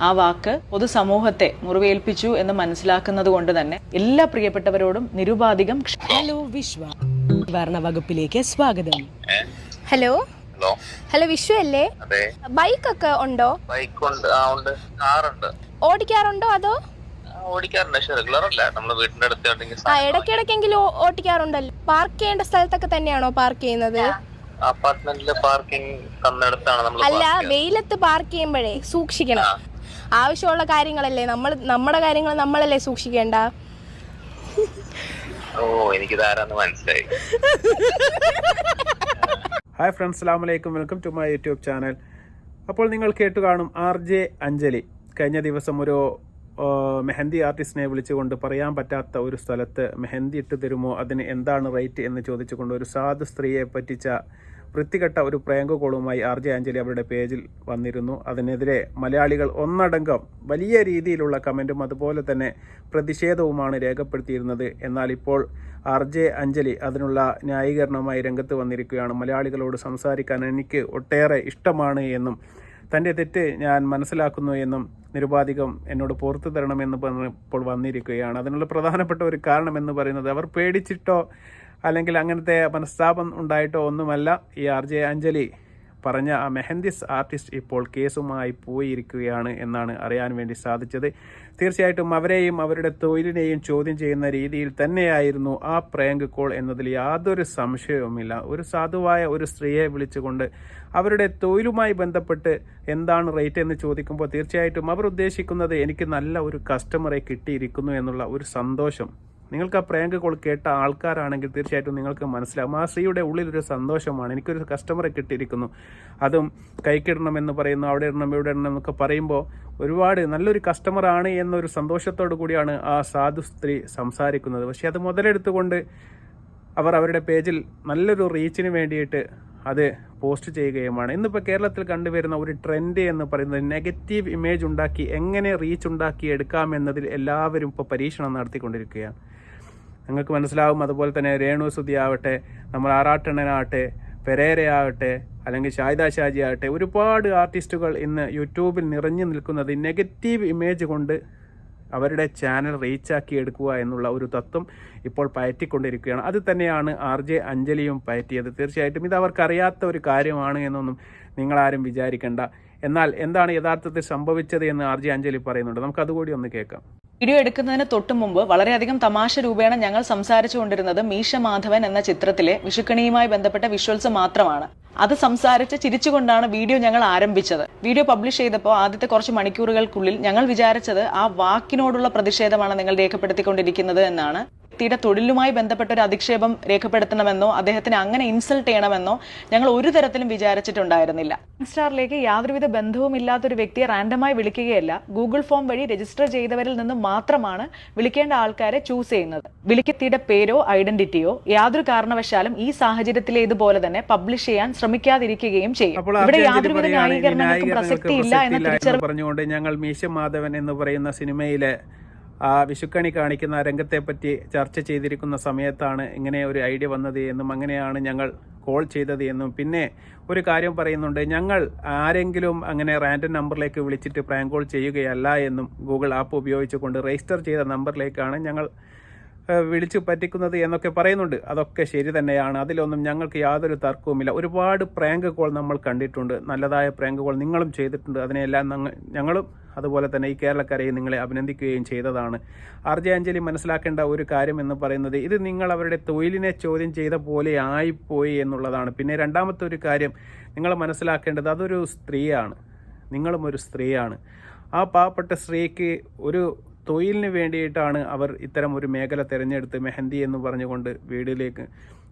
ആ വാക്ക് പൊതുസമൂഹത്തെ മുറിവേൽപ്പിച്ചു എന്ന് മനസ്സിലാക്കുന്നത് കൊണ്ട് തന്നെ എല്ലാ പ്രിയപ്പെട്ടവരോടും നിരുപാധികം ഹലോ വിശ്വ. ഭരണ വകുപ്പിലേക്ക് സ്വാഗതം. ഹലോ ഹലോ ഹലോ വിഷു അല്ലേ? ബൈക്ക് ഒക്കെ ഉണ്ടോ? ബൈക്ക് ഉണ്ട് ആ ഉണ്ട്. കാറുണ്ട്. ഓടിക്കാറുണ്ടോ അതോ? ഓടിക്കാറുണ്ട്. പക്ഷെ റെഗുലർ അല്ല. നമ്മളെ വീടിന്റെ അടുത്ത് ആ ഇടയ്ക്കിടയ്ക്കെങ്കിലും ഓടിക്കാറുണ്ടല്ലോ. പാർക്ക് ചെയ്യേണ്ട സ്ഥലത്തൊക്കെ തന്നെയാണോ പാർക്ക് ചെയ്യുന്നത്? അപ്പാർട്ട്മെന്റിലെ പാർക്കിംഗ് തന്നിടത്താണ് നമ്മൾ അല്ല വെയിലത്ത് പാർക്ക് ചെയ്യുമ്പോഴേ സൂക്ഷിക്കണം. ആവശ്യമുള്ള കാര്യങ്ങളല്ലേ? നമ്മൾ നമ്മുടെ കാര്യങ്ങൾ നമ്മളല്ലേ സൂക്ഷിക്കേണ്ട? ഓ എനിക്ക് മനസ്സിലായി. ഹായ് ഫ്രണ്ട്സ് അസ്സാം വലൈക്കും welcome to my YouTube channel. അപ്പോൾ നിങ്ങൾ കേട്ടു കാണും ആർ ജെ അഞ്ജലി. കഴിഞ്ഞ ദിവസം ഒരു മെഹന്തി ആർട്ടിസ്റ്റിനെ വിളിച്ചുകൊണ്ട് പറയാൻ പറ്റാത്ത ഒരു സ്ഥലത്ത് മെഹന്തി ഇട്ട് തരുമോ? അതിന് എന്താണ് റേറ്റ് എന്ന് ചോദിച്ചുകൊണ്ട് ഒരു സാധു സ്ത്രീയെ പറ്റിച്ച വൃത്തികെട്ട ഒരു പ്രേങ്ക കോളുമായി ആർ ജെ അഞ്ജലി അവരുടെ പേജിൽ വന്നിരുന്നു. അതിനെതിരെ മലയാളികൾ ഒന്നടങ്കം വലിയ രീതിയിലുള്ള കമന്റും അതുപോലെ തന്നെ പ്രതിഷേധവുമാണ് രേഖപ്പെടുത്തിയിരുന്നത്. എന്നാൽ ഇപ്പോൾ ആർ ജെ അഞ്ജലി അതിനുള്ള ന്യായീകരണവുമായി രംഗത്ത് വന്നിരിക്കുകയാണ്. മലയാളികളോട് സംസാരിക്കാൻ എനിക്ക് ഒട്ടേറെ ഇഷ്ടമാണ് എന്നും തന്റെ തെറ്റ് ഞാൻ മനസ്സിലാക്കുന്നു എന്നും നിരുപാധികം എന്നോട് പുറത്തു തരണമെന്ന് പറഞ്ഞപ്പോൾ വന്നിരിക്കുകയാണ്. അതിനുള്ള പ്രധാനപ്പെട്ട ഒരു കാരണം എന്ന് പറയുന്നത് അവർ പേടിച്ചിട്ടോ അല്ലെങ്കിൽ അങ്ങനത്തെ മനസ്താപം ഉണ്ടായിട്ടോ ഒന്നുമല്ല. ഈ ആർ ജെ അഞ്ജലി പറഞ്ഞ ആ മെഹന്ദിസ് ആർട്ടിസ്റ്റ് ഇപ്പോൾ കേസുമായി പോയിരിക്കുകയാണ് എന്നാണ് അറിയാൻ വേണ്ടി സാധിച്ചത്. തീർച്ചയായിട്ടും അവരെയും അവരുടെ തൊഴിലിനെയും ചോദ്യം ചെയ്യുന്ന രീതിയിൽ തന്നെയായിരുന്നു ആ പ്രേങ്ക് കോൾ എന്നതിൽ യാതൊരു സംശയവുമില്ല. ഒരു സാധുവായ ഒരു സ്ത്രീയെ വിളിച്ചുകൊണ്ട് അവരുടെ തൊഴിലുമായി ബന്ധപ്പെട്ട് എന്താണ് റേറ്റ് എന്ന് ചോദിക്കുമ്പോൾ തീർച്ചയായിട്ടും അവർ ഉദ്ദേശിക്കുന്നത് എനിക്ക് നല്ല ഒരു കസ്റ്റമറെ കിട്ടിയിരിക്കുന്നു എന്നുള്ള ഒരു സന്തോഷം നിങ്ങൾക്ക് ആ പ്രാങ്ക് കോൾ കേട്ട ആൾക്കാരാണെങ്കിൽ തീർച്ചയായിട്ടും നിങ്ങൾക്ക് മനസ്സിലാവും. ആ സ്ത്രീയുടെ ഉള്ളിലൊരു സന്തോഷമാണ്. എനിക്കൊരു കസ്റ്റമറെ കിട്ടിയിരിക്കുന്നു. അതും കൈക്കിടണമെന്ന് പറയുന്നു അവിടെ ഇടണം ഇവിടെ ഇടണം എന്നൊക്കെ പറയുമ്പോൾ ഒരുപാട് നല്ലൊരു കസ്റ്റമറാണ് എന്നൊരു സന്തോഷത്തോടു കൂടിയാണ് ആ സാധു സ്ത്രീ സംസാരിക്കുന്നത്. പക്ഷേ അത് മുതലെടുത്തുകൊണ്ട് അവർ അവരുടെ പേജിൽ നല്ലൊരു റീച്ചിന് വേണ്ടിയിട്ട് അത് പോസ്റ്റ് ചെയ്യുകയുമാണ്. ഇന്നിപ്പോൾ കേരളത്തിൽ കണ്ടുവരുന്ന ഒരു ട്രെൻഡ് എന്ന് പറയുന്നത് നെഗറ്റീവ് ഇമേജ് ഉണ്ടാക്കി എങ്ങനെ റീച്ച് ഉണ്ടാക്കി എടുക്കാം എന്നതിൽ എല്ലാവരും ഇപ്പോൾ പരീക്ഷണം നടത്തിക്കൊണ്ടിരിക്കുകയാണ്. നിങ്ങൾക്ക് മനസ്സിലാവും അതുപോലെ തന്നെ രേണു സുധി ആവട്ടെ നമ്മൾ ആറാട്ടണ്ണനാവട്ടെ പെരേരയാവട്ടെ അല്ലെങ്കിൽ ഷാഹിദ ഷാജി ആവട്ടെ ഒരുപാട് ആർട്ടിസ്റ്റുകൾ ഇന്ന് യൂട്യൂബിൽ നിറഞ്ഞു നിൽക്കുന്നത് നെഗറ്റീവ് ഇമേജ് കൊണ്ട് അവരുടെ ചാനൽ റീച്ചാക്കി എടുക്കുക എന്നുള്ള ഒരു തത്വം ഇപ്പോൾ പയറ്റിക്കൊണ്ടിരിക്കുകയാണ്. അത് തന്നെയാണ് ആർ ജെ അഞ്ജലിയും പയറ്റിയത്. തീർച്ചയായിട്ടും ഇത് അവർക്കറിയാത്ത ഒരു കാര്യമാണ് എന്നൊന്നും നിങ്ങളാരും വിചാരിക്കേണ്ട. എന്നാൽ എന്താണ് യഥാർത്ഥത്തിൽ സംഭവിച്ചത് എന്ന് ആർ ജെ അഞ്ജലി പറയുന്നുണ്ട്. നമുക്കതുകൂടി ഒന്ന് കേൾക്കാം. വീഡിയോ എടുക്കുന്നതിന് തൊട്ടു മുമ്പ് വളരെയധികം തമാശ രൂപേണ ഞങ്ങൾ സംസാരിച്ചു കൊണ്ടിരുന്നത് മീശ മാധവൻ എന്ന ചിത്രത്തിലെ വിഷുക്കണിയുമായി ബന്ധപ്പെട്ട വിഷ്വൽസ് മാത്രമാണ്. അത് സംസാരിച്ച് ചിരിച്ചുകൊണ്ടാണ് വീഡിയോ ഞങ്ങൾ ആരംഭിച്ചത്. വീഡിയോ പബ്ലിഷ് ചെയ്തപ്പോൾ ആദ്യത്തെ കുറച്ച് മണിക്കൂറുകൾക്കുള്ളിൽ ഞങ്ങൾ വിചാരിച്ചത് ആ വാക്കിനോടുള്ള പ്രതിഷേധമാണ് നിങ്ങൾ രേഖപ്പെടുത്തിക്കൊണ്ടിരിക്കുന്നത് എന്നാണ്. വ്യക്തിയുടെ തൊഴിലുമായി ബന്ധപ്പെട്ട ഒരു അധിക്ഷേപം രേഖപ്പെടുത്തണമെന്നോ അദ്ദേഹത്തിന് അങ്ങനെ ഇൻസൾട്ട് ചെയ്യണമെന്നോ ഞങ്ങൾ ഒരു തരത്തിലും വിചാരിച്ചിട്ടുണ്ടായിരുന്നില്ല. സ്റ്റാറിലേക്ക് യാതൊരുവിധ ബന്ധവും ഇല്ലാത്ത ഒരു വ്യക്തിയെ റാൻഡമായി വിളിക്കുകയല്ല. ഗൂഗിൾ ഫോം വഴി രജിസ്റ്റർ ചെയ്തവരിൽ നിന്ന് മാത്രമാണ് വിളിക്കേണ്ട ആൾക്കാരെ ചൂസ് ചെയ്യുന്നത്. വിളിക്കത്തിയുടെ പേരോ ഐഡന്റിറ്റിയോ യാതൊരു കാരണവശാലും ഈ സാഹചര്യത്തിലെ ഇതുപോലെ തന്നെ പബ്ലിഷ് ചെയ്യാൻ ശ്രമിക്കാതിരിക്കുകയും ചെയ്യും. ഇവിടെ യാതൊരുവിധ ന്യായീകരണങ്ങൾക്കും പ്രസക്തി പ്രസക്തിയില്ല എന്ന തിരിച്ചറിവ് എന്ന് പറഞ്ഞുകൊണ്ട് ഞങ്ങൾ മീശ മാധവൻ എന്ന് പറയുന്ന സിനിമയിലെ ആ വിഷുക്കണി കാണിക്കുന്ന രംഗത്തെപ്പറ്റി ചർച്ച ചെയ്തിരിക്കുന്ന സമയത്താണ് ഇങ്ങനെ ഒരു ഐഡിയ വന്നത് എന്നും അങ്ങനെയാണ് ഞങ്ങൾ കോൾ ചെയ്തത് എന്നും. പിന്നെ ഒരു കാര്യം പറയുന്നുണ്ട് ഞങ്ങൾ ആരെങ്കിലും അങ്ങനെ റാൻഡം നമ്പറിലേക്ക് വിളിച്ചിട്ട് പ്രാങ്ക് കോൾ ചെയ്യുകയല്ല എന്നും ഗൂഗിൾ ആപ്പ് ഉപയോഗിച്ചുകൊണ്ട് രജിസ്റ്റർ ചെയ്ത നമ്പറിലേക്കാണ് ഞങ്ങൾ വിളിച്ചു പറ്റിക്കുന്നത് എന്നൊക്കെ പറയുന്നുണ്ട്. അതൊക്കെ ശരി തന്നെയാണ്. അതിലൊന്നും ഞങ്ങൾക്ക് യാതൊരു തർക്കവുമില്ല. ഒരുപാട് പ്രാങ്ക് കോൾ നമ്മൾ കണ്ടിട്ടുണ്ട്. നല്ലതായ പ്രാങ്ക് കോൾ നിങ്ങളും ചെയ്തിട്ടുണ്ട്. അതിനെല്ലാം ഞങ്ങളും അതുപോലെ തന്നെ ഈ കേരളക്കരയെ നിങ്ങളെ അഭിനന്ദിക്കുകയും ചെയ്തതാണ്. അഞ്ജലി മനസ്സിലാക്കേണ്ട ഒരു കാര്യം എന്ന് പറയുന്നത് ഇത് നിങ്ങൾ അവരുടെ തൊഴിലിനെ ചോദ്യം ചെയ്ത പോലെ ആയിപ്പോയി എന്നുള്ളതാണ്. പിന്നെ രണ്ടാമത്തെ ഒരു കാര്യം നിങ്ങൾ മനസ്സിലാക്കേണ്ടത് അതൊരു സ്ത്രീയാണ്. നിങ്ങളും ഒരു സ്ത്രീയാണ്. ആ പാവപ്പെട്ട സ്ത്രീക്ക് ഒരു തൊഴിലിന് വേണ്ടിയിട്ടാണ് അവർ ഇത്തരം ഒരു മേഖല തിരഞ്ഞെടുത്ത് മെഹന്തി എന്ന് പറഞ്ഞുകൊണ്ട് വീടിലേക്ക്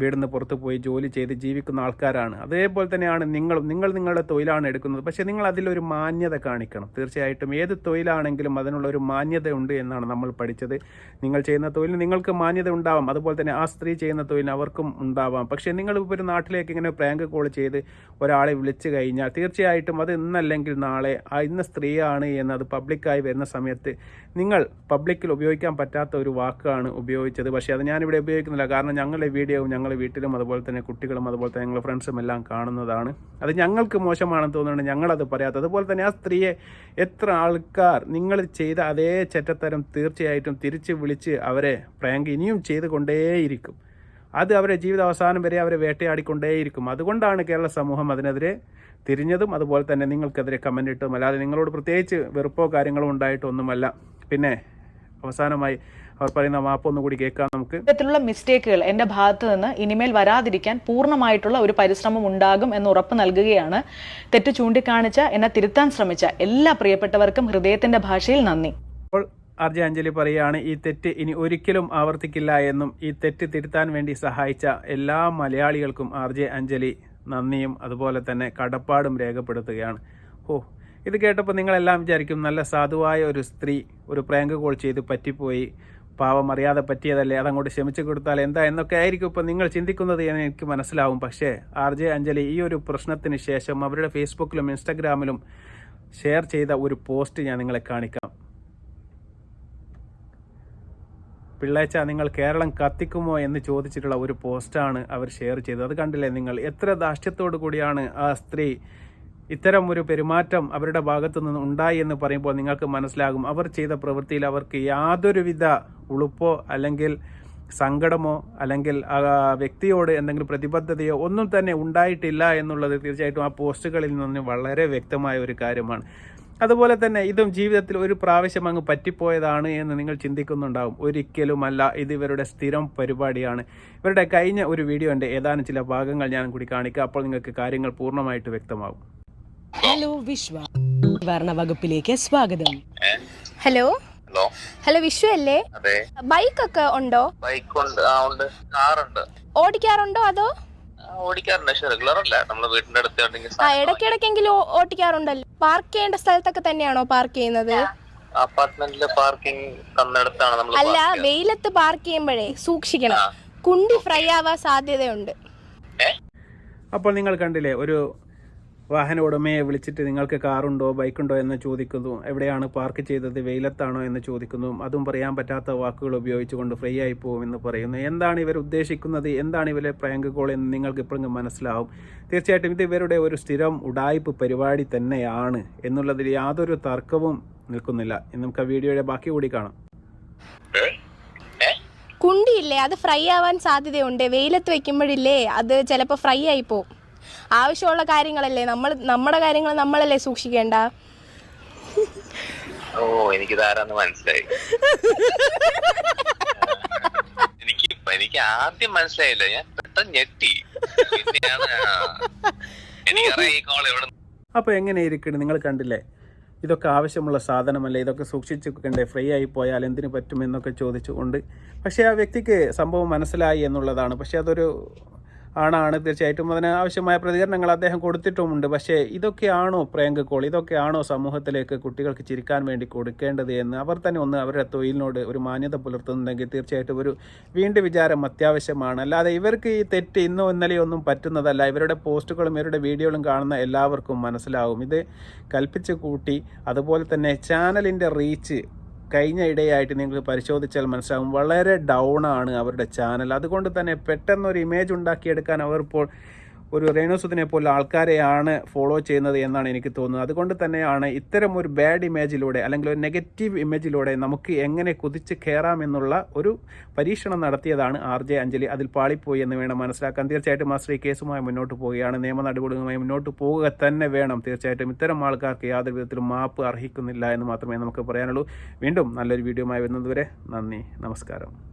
വീടിന്ന് പുറത്ത് പോയി ജോലി ചെയ്ത് ജീവിക്കുന്ന ആൾക്കാരാണ്. അതേപോലെ തന്നെയാണ് നിങ്ങളും നിങ്ങൾ നിങ്ങളുടെ തൊഴിലാണ് എടുക്കുന്നത്. പക്ഷേ നിങ്ങൾ അതിലൊരു മാന്യത കാണിക്കണം. തീർച്ചയായിട്ടും ഏത് തൊഴിലാണെങ്കിലും അതിനുള്ള ഒരു മാന്യത ഉണ്ട് എന്നാണ് നമ്മൾ പഠിച്ചത്. നിങ്ങൾ ചെയ്യുന്ന തൊഴിൽ നിങ്ങൾക്ക് മാന്യത ഉണ്ടാവാം. അതുപോലെ തന്നെ ആ സ്ത്രീ ചെയ്യുന്ന തൊഴിലിന് അവർക്കും ഉണ്ടാവാം. പക്ഷേ നിങ്ങൾ ഇപ്പോൾ ഒരു നാട്ടിലേക്ക് ഇങ്ങനെ പ്രാങ്ക് കോൾ ചെയ്ത് ഒരാളെ വിളിച്ചു കഴിഞ്ഞാൽ തീർച്ചയായിട്ടും അത് ഇന്നല്ലെങ്കിൽ നാളെ ആ ഇന്ന സ്ത്രീയാണ് എന്നത് പബ്ലിക്കായി വരുന്ന സമയത്ത് നിങ്ങൾ പബ്ലിക്കിൽ ഉപയോഗിക്കാൻ പറ്റാത്ത ഒരു വാക്കാണ് ഉപയോഗിച്ചത്. പക്ഷേ അത് ഞാനിവിടെ ഉപയോഗിക്കുന്നില്ല. കാരണം ഞങ്ങളുടെ വീഡിയോവും ഞങ്ങളുടെ വീട്ടിലും അതുപോലെ തന്നെ കുട്ടികളും അതുപോലെ തന്നെ ഞങ്ങൾ ഫ്രണ്ട്സും എല്ലാം കാണുന്നതാണ്. അത് ഞങ്ങൾക്ക് മോശമാണെന്ന് തോന്നുന്നുണ്ട്. ഞങ്ങളത് പറയാത്തത് അതുപോലെ തന്നെ ആ സ്ത്രീയെ എത്ര ആൾക്കാർ നിങ്ങൾ ചെയ്ത അതേ ചെറ്റത്തരം തീർച്ചയായിട്ടും തിരിച്ച് വിളിച്ച് അവരെ പ്രാങ്ക് ഇനിയും ചെയ്തുകൊണ്ടേയിരിക്കും. അത് അവരെ ജീവിത അവസാനം വരെ അവരെ വേട്ടയാടിക്കൊണ്ടേയിരിക്കും. അതുകൊണ്ടാണ് കേരള സമൂഹം അതിനെതിരെ തിരിഞ്ഞതും അതുപോലെ തന്നെ നിങ്ങൾക്കെതിരെ കമന്റ് ഇട്ടതും. അല്ലാതെ നിങ്ങളോട് പ്രത്യേകിച്ച് വെറുപ്പോ കാര്യങ്ങളോ ഉണ്ടായിട്ടൊന്നുമല്ല. പിന്നെ അവസാനമായി അവർ പറയുന്ന മാപ്പ് ഒന്നുകൂടി കേൾക്കാം നമുക്ക്. ഇത്തരത്തിലുള്ള മിസ്റ്റേക്കുകൾ എന്റെ ഭാഗത്ത് നിന്ന് ഇനിമേൽ വരാതിരിക്കാൻ പൂർണമായിട്ടുള്ള ഒരു പരിശ്രമം ഉണ്ടാകും എന്ന് ഉറപ്പ് നൽകുകയാണ്. തെറ്റ് ചൂണ്ടിക്കാണിച്ച എന്നെ തിരുത്താൻ ശ്രമിച്ച എല്ലാ പ്രിയപ്പെട്ടവർക്കും ഹൃദയത്തിന്റെ ഭാഷയിൽ നന്ദി. അപ്പോൾ ആർ ജെ അഞ്ജലി പറയുകയാണ് ഈ തെറ്റ് ഇനി ഒരിക്കലും ആവർത്തിക്കില്ല എന്നും ഈ തെറ്റ് തിരുത്താൻ വേണ്ടി സഹായിച്ച എല്ലാ മലയാളികൾക്കും ആർ ജെ അഞ്ജലി നന്ദിയും അതുപോലെ തന്നെ കടപ്പാടും രേഖപ്പെടുത്തുകയാണ്. ഓ ഇത് കേട്ടപ്പോൾ നിങ്ങളെല്ലാം വിചാരിക്കും നല്ല സാധുവായ ഒരു സ്ത്രീ ഒരു പ്രാങ്ക് കോൾ ചെയ്ത് പറ്റിപ്പോയി. പാവം അറിയാതെ പറ്റിയതല്ലേ? അതങ്ങോട്ട് ക്ഷമിച്ചു കൊടുത്താൽ എന്താ എന്നൊക്കെ ആയിരിക്കും ഇപ്പം നിങ്ങൾ ചിന്തിക്കുന്നത് എന്ന് എനിക്ക് മനസ്സിലാവും. പക്ഷേ ആർ ജെ അഞ്ജലി ഈ ഒരു പ്രശ്നത്തിന് ശേഷം അവരുടെ ഫേസ്ബുക്കിലും ഇൻസ്റ്റാഗ്രാമിലും ഷെയർ ചെയ്ത ഒരു പോസ്റ്റ് ഞാൻ നിങ്ങളെ കാണിക്കാം. പിള്ളേച്ച നിങ്ങൾ കേരളം കത്തിക്കുമോ എന്ന് ചോദിച്ചിട്ടുള്ള ഒരു പോസ്റ്റാണ് അവർ ഷെയർ ചെയ്തത്. അത് കണ്ടില്ലേ നിങ്ങൾ? എത്ര ദാഷ്ട്യത്തോടു കൂടിയാണ് ആ സ്ത്രീ ഇത്തരം ഒരു പെരുമാറ്റം അവരുടെ ഭാഗത്തു നിന്ന് ഉണ്ടായി എന്ന് പറയുമ്പോൾ നിങ്ങൾക്ക് മനസ്സിലാകും. അവർ ചെയ്ത പ്രവൃത്തിയിൽ അവർക്ക് യാതൊരുവിധ ഉളുപ്പോ അല്ലെങ്കിൽ സങ്കടമോ അല്ലെങ്കിൽ ആ വ്യക്തിയോട് എന്തെങ്കിലും പ്രതിബദ്ധതയോ ഒന്നും തന്നെ ഉണ്ടായിട്ടില്ല എന്നുള്ളത് തീർച്ചയായിട്ടും ആ പോസ്റ്റുകളിൽ നിന്ന് വളരെ വ്യക്തമായ ഒരു കാര്യമാണ്. അതുപോലെ തന്നെ ഇതും ജീവിതത്തിൽ ഒരു പ്രാവശ്യം അങ്ങ് പറ്റിപ്പോയതാണ് എന്ന് നിങ്ങൾ ചിന്തിക്കുന്നുണ്ടാവും. ഒരിക്കലുമല്ല ഇത് ഇവരുടെ സ്ഥിരം പരിപാടിയാണ്. ഇവരുടെ കഴിഞ്ഞ ഒരു വീഡിയോ ഉണ്ട് ഏതാനും ചില ഭാഗങ്ങൾ ഞാൻ കൂടി കാണിക്കുക അപ്പോൾ നിങ്ങൾക്ക് കാര്യങ്ങൾ പൂർണമായിട്ട് വ്യക്തമാകും. ഹലോ വിശ്വ. വർണ വകുപ്പിലേക്ക് സ്വാഗതം. ഹലോ? ഹലോ? ഹലോ വിഷു അല്ലേ? ബൈക്ക് ഒക്കെ ഉണ്ടോ? ബൈക്ക് ഉണ്ട് ആ ഉണ്ട്. കാറുണ്ട്. ഓടിക്കാറുണ്ടോ അതോ? ഇടക്കിടക്കെങ്കിലും ഓടിക്കാറുണ്ട്. പക്ഷെ റെഗുലർ അല്ല. നമ്മളെ വീടിന്റെ അടുത്ത് ഉണ്ടെങ്കിൽ ആ ഇടയ്ക്കിടയ്ക്കെങ്കിലും ഓ- പാർക്ക് ചെയ്യേണ്ട സ്ഥലത്തൊക്കെ തന്നെയാണോ പാർക്ക് ചെയ്യുന്നത്? അപ്പാർട്ട്മെന്റിലെ പാർക്കിംഗ് തന്നിടത്താണ് നമ്മൾ അല്ല വെയിലത്ത് പാർക്ക് ചെയ്യുമ്പോഴേ സൂക്ഷിക്കണം. കുണ്ടി ഫ്രൈ ആവാൻ സാധ്യതയുണ്ട്. അപ്പോൾ നിങ്ങൾ കണ്ടില്ലേ ഒരു വാഹന ഉടമയെ വിളിച്ചിട്ട് നിങ്ങൾക്ക് കാറുണ്ടോ ബൈക്കുണ്ടോ എന്ന് ചോദിക്കുന്നു. എവിടെയാണ് പാർക്ക് ചെയ്തത് വെയിലത്താണോ എന്ന് ചോദിക്കുന്നു. അതും പറയാൻ പറ്റാത്ത വാക്കുകൾ ഉപയോഗിച്ചുകൊണ്ട് ഫ്രീ ആയി പോകും എന്ന് പറയുന്നു. എന്താണ് ഇവർ ഉദ്ദേശിക്കുന്നത്? എന്താണ് ഇവരെ പ്രാങ്ക് കോൾ എന്ന് നിങ്ങൾക്ക് ഇപ്പോഴും മനസ്സിലാവും. തീർച്ചയായിട്ടും ഇത് ഇവരുടെ ഒരു സ്ഥിരം ഉടായ്പ് പരിപാടി തന്നെയാണ് എന്നുള്ളതിൽ യാതൊരു തർക്കവും നിൽക്കുന്നില്ല. നമുക്ക് ആ വീഡിയോയുടെ ബാക്കി കൂടി കാണാം. കുണ്ടിയില്ലേ? അത് ഫ്രൈ ആവാൻ സാധ്യതയുണ്ട്. വെയിലത്ത് വെക്കുമ്പോഴില്ലേ അത് ചിലപ്പോൾ ഫ്രൈ ആയി പോവും. ആവശ്യമുള്ള കാര്യങ്ങളല്ലേ? നമ്മൾ നമ്മുടെ കാര്യങ്ങൾ നമ്മളല്ലേ സൂക്ഷിക്കേണ്ട? ഓ എനിക്ക് ആരാന്ന് മനസ്സിലായി. എനിക്ക് എനിക്ക് ആദ്യം മനസ്സിലായില്ല. ഞാൻ പെട്ടെന്ന് ഞെട്ടി. പിന്നെയാണ് ആ, എനിക്കറിയാം ഈ കോൾ എവിടെ അപ്പോൾ എങ്ങനെ ഇരിക്കണ് നിങ്ങൾ കണ്ടില്ലേ? ഇതൊക്കെ ആവശ്യമുള്ള സാധനമല്ലേ? ഇതൊക്കെ സൂക്ഷിച്ച് വെക്കണ്ടേ ഫ്രീ ആയി പോയാൽ എന്തിനു പറ്റുമെന്നൊക്കെ ചോദിച്ചുകൊണ്ട്. പക്ഷേ ആ വ്യക്തിക്ക് സംഭവം മനസ്സിലായി എന്നുള്ളതാണ്. പക്ഷേ അതൊരു ആണാണ്. തീർച്ചയായിട്ടും അതിന് ആവശ്യമായ പ്രതികരണങ്ങൾ അദ്ദേഹം കൊടുത്തിട്ടുമുണ്ട്. പക്ഷേ ഇതൊക്കെയാണോ പ്രേങ്ക് കോൾ ഇതൊക്കെയാണോ സമൂഹത്തിലേക്ക് കുട്ടികൾക്ക് ചിരിക്കാൻ വേണ്ടി കൊടുക്കേണ്ടത് എന്ന്? അവർ തന്നെ ഒന്ന് അവരുടെ തൊഴിലിനോട് ഒരു മാന്യത പുലർത്തുന്നുണ്ടെങ്കിൽ തീർച്ചയായിട്ടും ഒരു വീണ്ടും വിചാരം അത്യാവശ്യമാണ്. അല്ലാതെ ഇവർക്ക് ഈ തെറ്റ് ഇന്നോ ഇന്നലെയോ ഒന്നും പറ്റുന്നതല്ല. ഇവരുടെ പോസ്റ്റുകളും ഇവരുടെ വീഡിയോകളും കാണുന്ന എല്ലാവർക്കും മനസ്സിലാവും. ഇത് കൽപ്പിച്ച് കൂട്ടി അതുപോലെ തന്നെ ചാനലിന്റെ റീച്ച് കഴിഞ്ഞ ഇടയായിട്ട് നിങ്ങൾ പരിശോധിച്ചാൽ മനസ്സിലാകും വളരെ ഡൗൺ ആണ് അവരുടെ ചാനൽ അതുകൊണ്ട് തന്നെ പെട്ടെന്നൊരു ഇമേജ് ഉണ്ടാക്കിയെടുക്കാൻ അവർ ഇപ്പോൾ ഒരു റേണോസുദിനെ പോലെ ആൾക്കാരെയാണ് ഫോളോ ചെയ്യുന്നത് എന്നാണ് എനിക്ക് തോന്നുന്നത്. അതുകൊണ്ട് തന്നെയാണ് ഇത്തരം ഒരു ബാഡ് ഇമേജിലൂടെ അല്ലെങ്കിൽ ഒരു നെഗറ്റീവ് ഇമേജിലൂടെ നമുക്ക് എങ്ങനെ കുതിച്ച് കയറാമെന്നുള്ള ഒരു പരീക്ഷണം നടത്തിയതാണ് ആർ ജെ അഞ്ജലി. അതിൽ പാളിപ്പോയി എന്ന് വേണം മനസ്സിലാക്കാൻ. തീർച്ചയായിട്ടും മാസ്റ്റർ ഈ കേസുമായി മുന്നോട്ട് പോവുകയാണ്. നിയമ നടപടികളുമായി മുന്നോട്ട് പോവുക തന്നെ വേണം. തീർച്ചയായിട്ടും ഇത്തരം ആൾക്കാർക്ക് യാതൊരു വിധത്തിലും മാപ്പ് അർഹിക്കുന്നില്ല എന്ന് മാത്രമേ നമുക്ക് പറയാനുള്ളൂ. വീണ്ടും നല്ലൊരു വീഡിയോമായി വരുന്നതുവരെ നന്ദി. നമസ്കാരം.